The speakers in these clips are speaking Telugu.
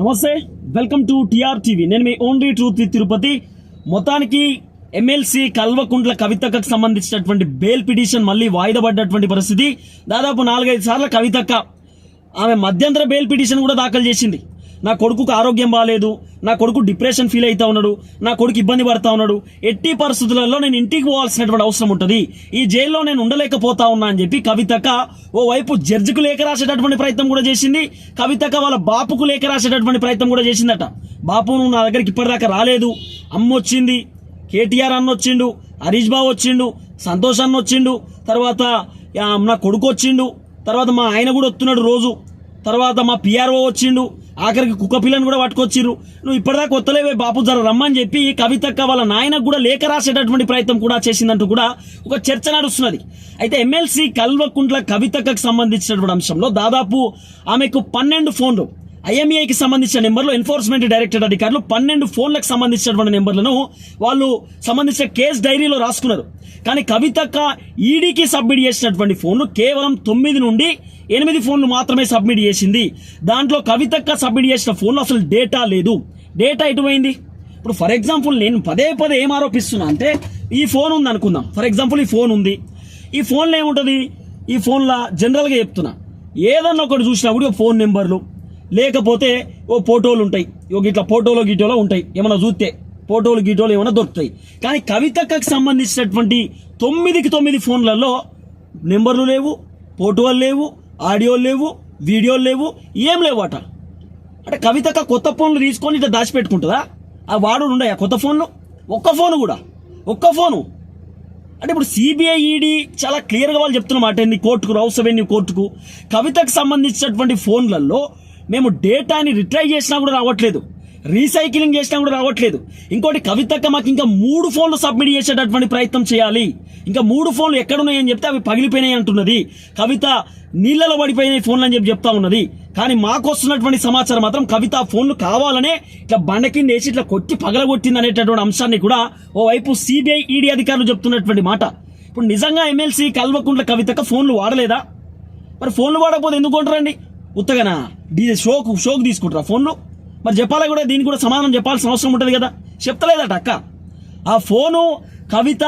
నమస్తే వెల్కమ్ టు టిఆర్ టీవీ నేను మీ ఓన్లీ ట్రూత్ తిరుపతి. మొత్తానికి ఎమ్మెల్సీ కల్వకుంట్ల కవితక్కకు సంబంధించినటువంటి బెయిల్ పిటిషన్ మళ్ళీ వాయిదా పడ్డటువంటి పరిస్థితి. దాదాపు నాలుగైదు సార్లు కవితక్క ఆమె మధ్యంతర బెయిల్ పిటిషన్ కూడా దాఖలు చేసింది. నా కొడుకుకు ఆరోగ్యం బాగాలేదు నా కొడుకు డిప్రెషన్ ఫీల్ అవుతా ఉన్నాడు నా కొడుకు ఇబ్బంది పడతా ఉన్నాడు ఎట్టి పరిస్థితులలో నేను ఇంటికి పోవాల్సినటువంటి అవసరం ఉంటుంది. ఈ జైల్లో నేను ఉండలేకపోతా ఉన్నా అని చెప్పి కవితక ఓ వైపు జడ్జికు లేఖ రాసేటటువంటి ప్రయత్నం కూడా చేసింది కవితక వాళ్ళ బాపుకు లేఖ రాసేటటువంటి ప్రయత్నం కూడా చేసిందట. బాపు నువ్వు నా దగ్గరికి ఇప్పటిదాకా రాలేదు. అమ్మ వచ్చింది కేటీఆర్ అన్న వచ్చిండు హరీష్ బాబు వచ్చిండు సంతోష్ అన్న వచ్చిండు తర్వాత నా కొడుకు వచ్చిండు తర్వాత మా ఆయన కూడా వస్తున్నాడు రోజు తర్వాత మా పిఆర్ఓ వచ్చిండు ఆఖరికి కుక్క పిల్లని కూడా పట్టుకొచ్చిర్రు. నువ్వు ఇప్పటిదాకా కొత్తలేవే బాపు జర రమ్మని చెప్పి కవితక్క వాళ్ళ నాయనకు కూడా లేఖ రాసేటటువంటి ప్రయత్నం కూడా చేసిందంటూ కూడా ఒక చర్చ నడుస్తున్నది. అయితే ఎమ్మెల్సీ కల్వకుంట్ల కవితక్కకు సంబంధించినటువంటి అంశంలో దాదాపు ఆమెకు పన్నెండు ఫోన్లు. ఐఎంఏకి సంబంధించిన నెంబర్లు ఎన్ఫోర్స్మెంట్ డైరెక్టరేట్ అధికారులు పన్నెండు ఫోన్లకు సంబంధించినటువంటి నెంబర్లను వాళ్ళు సంబంధించిన కేసు డైరీలో రాసుకున్నారు. కానీ కవితక్క ఈడీకి సబ్మిట్ చేసినటువంటి ఫోన్లు కేవలం తొమ్మిది నుండి ఎనిమిది ఫోన్లు మాత్రమే సబ్మిట్ చేసింది. దాంట్లో కవితక్క సబ్మిట్ చేసిన ఫోన్లో అసలు డేటా లేదు. డేటా ఎటుపోయింది ఇప్పుడు ఫర్ ఎగ్జాంపుల్ నేను పదే పదే ఏం ఆరోపిస్తున్నా అంటే ఈ ఫోన్ ఉంది అనుకుందాం. ఫర్ ఎగ్జాంపుల్ ఈ ఫోన్ ఉంది. ఈ ఫోన్లో ఏముంటుంది? ఈ ఫోన్లో జనరల్గా చెప్తున్నా. ఏదన్నా ఒకటి చూసినప్పుడు ఫోన్ నెంబర్లు. లేకపోతే ఓ ఫోటోలు ఉంటాయి. ఒక ఇట్లా ఫోటోలో గీటోలో ఉంటాయి. ఏమైనా చూస్తే ఫోటోలు గీటోలు ఏమైనా దొరుకుతాయి. కానీ కవితకు సంబంధించినటువంటి తొమ్మిదికి తొమ్మిది ఫోన్లలో నెంబర్లు లేవు ఫోటోలు లేవు ఆడియోలు లేవు వీడియోలు లేవు ఏం లేవు అట. అంటే కవితక కొత్త ఫోన్లు తీసుకొని ఇట్లా దాచిపెట్టుకుంటుందా? ఆ వాడు ఉండయా కొత్త ఫోన్లు? ఒక్క ఫోన్ కూడా. ఒక్క ఫోను. అంటే ఇప్పుడు సిబిఐ ఈడీ చాలా క్లియర్గా వాళ్ళు చెప్తున్నమాట మాట కోర్టుకు రౌస్ అవెన్యూ కోర్టుకు? కవితకు సంబంధించినటువంటి ఫోన్లలో మేము డేటాని రిట్రై చేసినా కూడా రావట్లేదు. రీసైక్లింగ్ చేసినా కూడా రావట్లేదు. ఇంకోటి కవితక్క మాకు ఇంకా మూడు ఫోన్లు సబ్మిట్ చేసేటటువంటి ప్రయత్నం చేయాలి. ఇంకా మూడు ఫోన్లు ఎక్కడున్నాయని చెప్తే అవి పగిలిపోయినాయి అంటున్నది. కవిత నీళ్ళలో పడిపోయినాయి ఫోన్లు అని చెప్పి చెప్తా ఉన్నది. కానీ మాకు వస్తున్నటువంటి సమాచారం మాత్రం కవిత ఫోన్లు కావాలనే ఇట్లా బండ కింద వేసి ఇట్లా కొట్టి పగలగొట్టింది అనేటటువంటి అంశాన్ని కూడా ఓవైపు సిబిఐ ఈడీ అధికారులు చెప్తున్నటువంటి మాట. ఇప్పుడు నిజంగా ఎమ్మెల్సీ కల్వకుంట్ల కవితక ఫోన్లు వాడలేదా? మరి ఫోన్లు వాడకపోతే ఎందుకు కొంటారండి ఉత్తగనా? డీజే షోకు షోకు తీసుకుంటారా ఫోన్లు? మరి చెప్పాలి కూడా? దీనికి కూడా సమాధానం చెప్పాల్సిన అవసరం ఉంటుంది కదా. చెప్తలేదట అక్క. ఆ ఫోను కవిత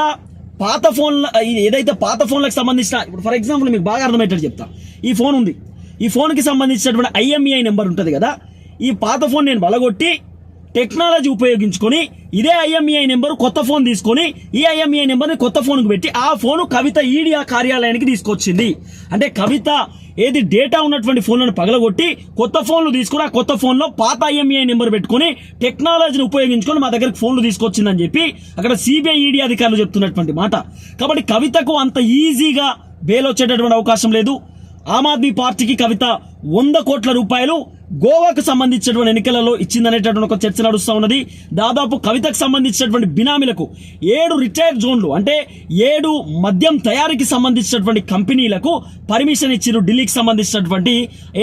పాత ఫోన్ ఏదైతే పాత ఫోన్లకు సంబంధించిన ఇప్పుడు ఫర్ ఎగ్జాంపుల్ మీకు బాగా అర్థమయ్యేటట్టు చెప్తా. ఈ ఫోన్ ఉంది ఈ ఫోన్కి సంబంధించినటువంటి ఐఎంఈఐ నెంబర్ ఉంటుంది కదా. ఈ పాత ఫోన్ నేను బలగొట్టి టెక్నాలజీ ఉపయోగించుకొని ఇదే ఐఎంఈఐ నెంబర్ కొత్త ఫోన్ తీసుకొని ఈ ఐఎంఈఐ నెంబర్ని కొత్త ఫోన్కు పెట్టి ఆ ఫోను కవిత ఈడీ ఆ కార్యాలయానికి తీసుకొచ్చింది. అంటే కవిత ఏది డేటా ఉన్నటువంటి ఫోన్లను పగలగొట్టి కొత్త ఫోన్లు తీసుకుని ఆ కొత్త ఫోన్లో పాత ఐఎంఈఐ నెంబర్ పెట్టుకొని టెక్నాలజీని ఉపయోగించుకొని మా దగ్గరికి ఫోన్లు తీసుకొచ్చిందని చెప్పి అక్కడ సిబిఐ ఈడీ అధికారులు చెప్తున్నటువంటి మాట. కాబట్టి కవితకు అంత ఈజీగా బెయిల్ వచ్చేటటువంటి అవకాశం లేదు. ఆమ్ ఆద్మీ పార్టీకి కవిత వంద కోట్ల రూపాయలు గోవాకు సంబంధించినటువంటి ఎన్నికలలో ఇచ్చిందనేటటువంటి ఒక చర్చ నడుస్తూ ఉన్నది. దాదాపు కవితకు సంబంధించినటువంటి బినామీలకు ఏడు రిటైర్డ్ జోన్లు అంటే ఏడు మద్యం తయారీకి సంబంధించినటువంటి కంపెనీలకు పర్మిషన్ ఇచ్చారు ఢిల్లీకి సంబంధించినటువంటి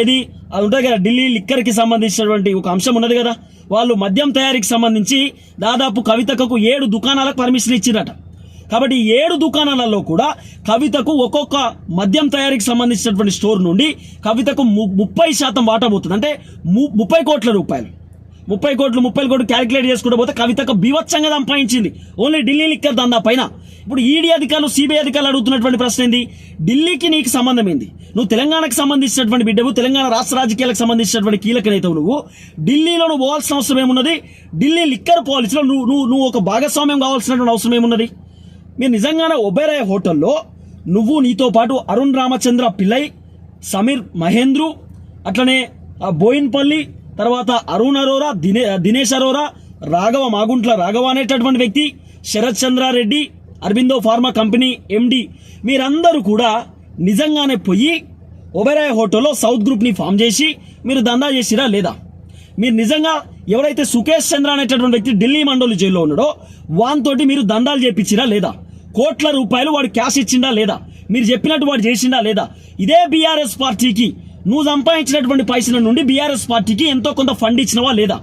ఏది? అది ఉంటుంది కదా ఢిల్లీ లిక్కర్కి సంబంధించినటువంటి ఒక అంశం ఉన్నది కదా. వాళ్ళు మద్యం తయారీకి సంబంధించి దాదాపు కవితకు ఏడు దుకాణాలకు పర్మిషన్ ఇచ్చిరట కాబట్టి ఈ ఏడు దుకాణాలలో కూడా కవితకు ఒక్కొక్క మద్యం తయారీకి సంబంధించినటువంటి స్టోర్ నుండి కవితకు ము- ముప్పై శాతం వాటా పోతుంది. అంటే ము- ముప్పై కోట్ల రూపాయలు. ముప్పై కోట్లు ముప్పై కోట్లు క్యాలిక్యులేట్ చేసుకుంటూ పోతే కవితకు బీవత్సంగా సంపాదించింది. ఓన్లీ ఢిల్లీ లిక్కర్ దందా పైన. ఇప్పుడు ఈడీ అధికారులు సిబిఐ అధికారులు అడుగుతున్నటువంటి ప్రశ్న ఏంది? ఢిల్లీకి నీకు సంబంధం ఏంది? నువ్వు తెలంగాణకు సంబంధించినటువంటి బిడ్డవు తెలంగాణ రాష్ట్ర రాజకీయాలకు సంబంధించినటువంటి కీలక నేతవు నువ్వు. ఢిల్లీలో నువ్వు పోవాల్సిన అవసరం ఏమున్నది? ఢిల్లీ లిక్కర్ పాలసీలో నువ్వు నువ్వు నువ్వు ఒక భాగస్వామ్యం కావాల్సినటువంటి అవసరం ఏమున్నది? మీరు నిజంగానే ఒబెరాయ్ హోటల్లో నువ్వు నీతో పాటు అరుణ్ రామచంద్ర పిల్లై సమీర్ మహేంద్రు అట్లనే బోయిన్పల్లి తర్వాత అరుణ్ అరోరా దినే దినేష్ అరోరా రాఘవ మాగుంట్ల రాఘవ అనేటటువంటి వ్యక్తి Sarath Chandrareddy Aurobindo pharma company MD మీరందరూ కూడా నిజంగానే పోయి ఒబెరాయ్ హోటల్లో సౌత్ గ్రూప్ని ఫామ్ చేసి మీరు దందా చేసిరా లేదా? మీరు నిజంగా ఎవరైతే సుకేష్ చంద్ర అనేటటువంటి వ్యక్తి ఢిల్లీ మండలి జైల్లో ఉన్నాడో వానితోటి మీరు దందాలు చేపించిరా లేదా? కోట్ల రూపాయలు వాడు క్యాష్ ఇచ్చిండా లేదా? మీరు చెప్పినట్టు వాడు చేసిండా లేదా? ఇదే బీఆర్ఎస్ పార్టీకి నువ్వు సంపాదించినటువంటి పైసల నుండి బీఆర్ఎస్ పార్టీకి ఎంతో కొంత ఫండ్ ఇచ్చినవా లేదా?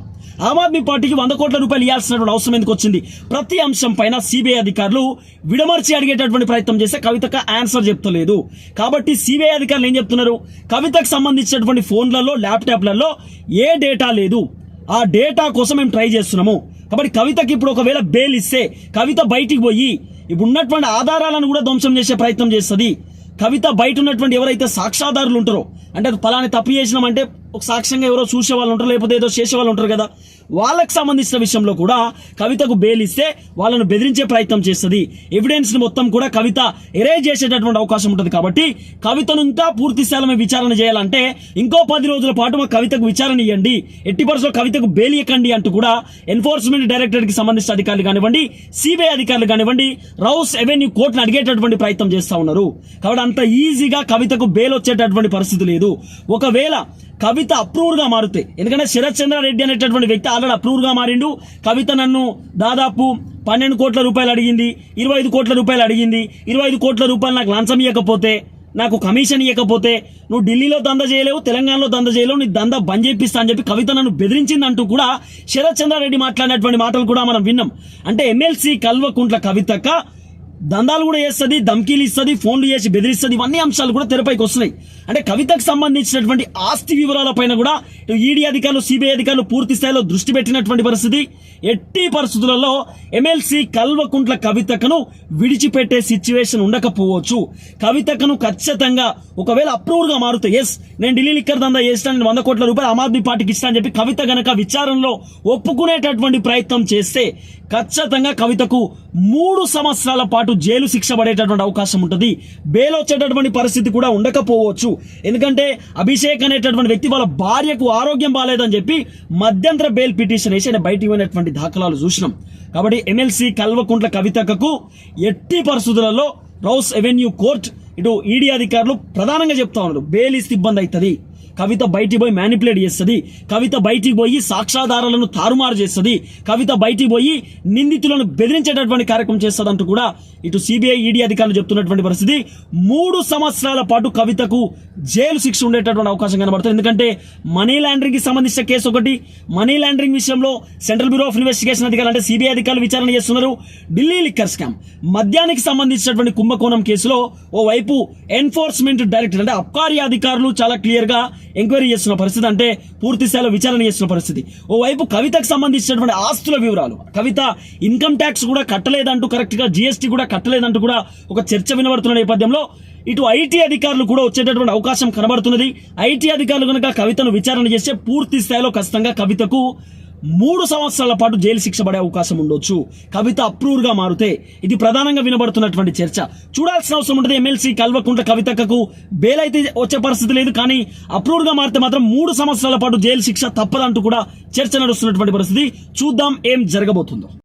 ఆమ్ ఆద్మీ పార్టీకి వంద కోట్ల రూపాయలు ఇవ్వాల్సినటువంటి అవసరం ఎందుకు వచ్చింది? ప్రతి అంశం పైన సిబిఐ అధికారులు విడమర్చి అడిగేటటువంటి ప్రయత్నం చేస్తే కవితకు ఆన్సర్ చెప్తలేదు. కాబట్టి సిబిఐ అధికారులు ఏం చెప్తున్నారు? కవితకు సంబంధించినటువంటి ఫోన్లలో ల్యాప్టాప్లలో ఏ డేటా లేదు. ఆ డేటా కోసం మేము ట్రై చేస్తున్నాము. కాబట్టి కవితకి ఇప్పుడు ఒకవేళ బెయిల్ ఇస్తే కవిత బయటికి పోయి ఇప్పుడు ఉన్నటువంటి ఆధారాలను కూడా ధ్వంసం చేసే ప్రయత్నం చేస్తుంది. కవిత బయట ఉన్నటువంటి ఎవరైతే సాక్షాధారులు ఉంటారో అంటే అది తప్పు చేసినామంటే ఒక సాక్ష్యంగా ఎవరో చూసే వాళ్ళు ఉంటారు లేకపోతే ఏదో చేసే వాళ్ళు ఉంటారు కదా. వాళ్ళకు సంబంధించిన విషయంలో కూడా కవితకు బెయిల్ ఇస్తే వాళ్ళను బెదిరించే ప్రయత్నం చేస్తుంది. ఎవిడెన్స్ మొత్తం కూడా కవిత ఎరేజ్ చేసేటటువంటి అవకాశం ఉంటుంది కాబట్టి కవితను ఇంకా పూర్తి స్థాయిలో విచారణ చేయాలంటే ఇంకో పది రోజుల పాటు మా కవితకు విచారణ ఇవ్వండి ఎట్టి పరిస్థితుల్లో కవితకు బెయిల్ ఇవ్వకండి అంటూ కూడా ఎన్ఫోర్స్మెంట్ డైరెక్టరేట్కి సంబంధించిన అధికారులు కానివ్వండి సిబిఐ అధికారులు కానివ్వండి రౌస్ ఎవెన్యూ కోర్టును అడిగేటటువంటి ప్రయత్నం చేస్తూ ఉన్నారు. కాబట్టి అంత ఈజీగా కవితకు బెయిల్ వచ్చేటటువంటి పరిస్థితి లేదు. ఒకవేళ కవిత అప్రూవర్గా మారుతాయి ఎందుకంటే శరత్ చంద్రారెడ్డి అనేటటువంటి వ్యక్తి ఆల్రెడీ అప్రూవర్గా మారిండు. కవిత నన్ను దాదాపు పన్నెండు కోట్ల రూపాయలు అడిగింది ఇరవై ఐదు కోట్ల రూపాయలు అడిగింది ఇరవై ఐదు కోట్ల రూపాయలు నాకు లంచం ఇవ్వకపోతే నాకు కమిషన్ ఇవ్వకపోతే నువ్వు ఢిల్లీలో దంద చేయలేవు తెలంగాణలో దంద చేయలేవు నీ దంద బంద్ చేపిస్తా అని చెప్పి కవిత నన్ను బెదిరించింది అంటూ కూడా శరత్ చంద్రారెడ్డి మాట్లాడినటువంటి మాటలు కూడా మనం విన్నాం. అంటే ఎమ్మెల్సీ కల్వకుంట్ల కవితక్క దందాలు కూడా చేస్తుంది ధమ్కీలు ఇస్తుంది ఫోన్లు చేసి బెదిరిస్తుంది ఇవన్నీ అంశాలు కూడా తెరపైకి వస్తున్నాయి. అంటే కవితకు సంబంధించినటువంటి ఆస్తి వివరాల పైన కూడా ఈడీ అధికారులు సిబిఐ అధికారులు పూర్తి స్థాయిలో దృష్టి పెట్టినటువంటి పరిస్థితి. ఎట్టి పరిస్థితులలో ఎమ్మెల్సీ కల్వకుంట్ల కవితకను విడిచిపెట్టే సిచ్యువేషన్ ఉండకపోవచ్చు. కవితకను ఖచ్చితంగా ఒకవేళ అప్రూవ్గా మారుతే ఎస్ నేను ఢిల్లీ లిక్కర్ దందా చేస్తాను వంద కోట్ల రూపాయలు ఆమ్ ఆద్మీ పార్టీకి ఇస్తాను చెప్పి కవిత గనక విచారణలో ఒప్పుకునేటటువంటి ప్రయత్నం చేస్తే ఖచ్చితంగా కవితకు మూడు సంవత్సరాల పాటు జైలు శిక్ష పడేటటువంటి అవకాశం ఉంటుంది. బెయిల్ వచ్చేటటువంటి పరిస్థితి కూడా ఉండకపోవచ్చు. ఎందుకంటే అభిషేక్ అనేటటువంటి వ్యక్తి వాళ్ళ భార్యకు ఆరోగ్యం బాగాలేదని చెప్పి మధ్యంతర బెయిల్ పిటిషన్ వేసి ఆయన బయటికి పోయినటువంటి దాఖలాలు చూసినాం. కాబట్టి ఎమ్మెల్సీ కల్వకుంట్ల కవితకు ఎట్టి పరిస్థితులలో రౌస్ ఎవెన్యూ కోర్ట్ ఇటు ఈడీ అధికారులు ప్రధానంగా చెప్తా ఉన్నారు. బెయిల్ ఇస్తే ఇబ్బంది అవుతుంది. కవిత బయటికి పోయి మ్యానిపులేట్ చేస్తుంది. కవిత బయటికి పోయి సాక్ష్యాధారాలను తారుమారు చేస్తుంది. కవిత బయటికి పోయి నిందితులను బెదిరించేటటువంటి కార్యక్రమం చేస్తుంది అంటూ కూడా ఇటు సిబిఐ ఈడీ అధికారులు చెప్తున్నటువంటి పరిస్థితి. మూడు సంవత్సరాల పాటు కవితకు జైలు శిక్ష ఉండేటటువంటి అవకాశం కనబడుతుంది. ఎందుకంటే మనీ లాండరింగ్కి సంబంధించిన కేసు ఒకటి. మనీ లాండరింగ్ విషయంలో సెంట్రల్ బ్యూరో ఆఫ్ ఇన్వెస్టిగేషన్ అధికారులు అంటే సిబిఐ అధికారులు విచారణ చేస్తున్నారు. ఢిల్లీ లిక్కర్ స్కామ్ మద్యానికి సంబంధించినటువంటి కుంభకోణం కేసులో ఓవైపు ఎన్ఫోర్స్మెంట్ డైరెక్టర్ అంటే అబ్కారీ అధికారులు చాలా క్లియర్గా ఎంక్వైరీ చేస్తున్న పరిస్థితి అంటే పూర్తి స్థాయిలో విచారణ చేస్తున్న పరిస్థితి. ఓవైపు కవితకు సంబంధించినటువంటి ఆస్తుల వివరాలు. కవిత ఇన్కమ్ ట్యాక్స్ కూడా కట్టలేదంటూ కరెక్ట్గా జీఎస్టీ జిఎస్టీ కూడా కట్టలేదంటూ కూడా ఒక చర్చ వినబడుతున్న నేపథ్యంలో ఇటు ఐటీ అధికారులు కూడా వచ్చేటటువంటి అవకాశం కనబడుతున్నది. ఐటీ అధికారులు కనుక కవితను విచారణ చేస్తే పూర్తి స్థాయిలో ఖచ్చితంగా కవితకు మూడు సంవత్సరాల పాటు జైలు శిక్ష పడే అవకాశం ఉండొచ్చు. కవిత అప్రూవ్గా మారితే ఇది ప్రధానంగా వినబడుతున్నటువంటి చర్చ. చూడాల్సిన అవసరం ఉంటుంది. ఎమ్మెల్సీ కల్వకుంట్ల కవితకకు బెయిల్ అయితే వచ్చే పరిస్థితి లేదు. కానీ అప్రూవ్గా మారితే మాత్రం మూడు సంవత్సరాల పాటు జైలు శిక్ష తప్పదంటూ కూడా చర్చ నడుస్తున్నటువంటి పరిస్థితి. చూద్దాం ఏం జరగబోతుందో.